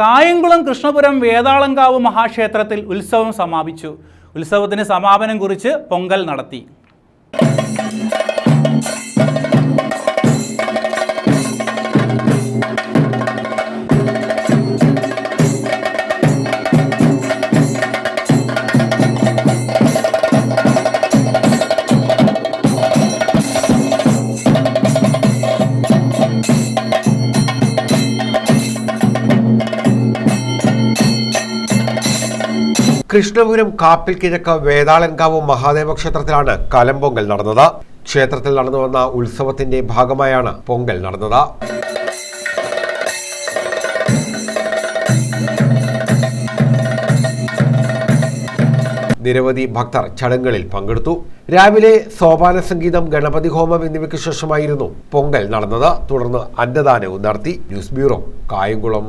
കായംകുളം കൃഷ്ണപുരം വേതാളങ്കാവ് മഹാക്ഷേത്രത്തിൽ ഉത്സവം സമാപിച്ചു. ഉത്സവത്തിന് സമാപനം കുറിച്ച് പൊങ്കൽ നടത്തി. കൃഷ്ണപുരം കാപ്പിൽ കിഴക്ക് വേതാളൻകാവ് മഹാദേവ ക്ഷേത്രത്തിലാണ് കലംപൊങ്കൽ നടന്നത്. ക്ഷേത്രത്തിൽ നടന്നു വന്ന ഉത്സവത്തിന്റെ ഭാഗമായാണ് പൊങ്കൽ നടന്നത്. നിരവധി ഭക്തർ ചടങ്ങുകളിൽ പങ്കെടുത്തു. രാവിലെ സോപാന സംഗീതം ഗണപതി ഹോമം എന്നിവയ്ക്ക് ശേഷമായിരുന്നു പൊങ്കൽ നടന്നത്. തുടർന്ന് അന്നദാനവും നടത്തി. News bureau Kayamkulam.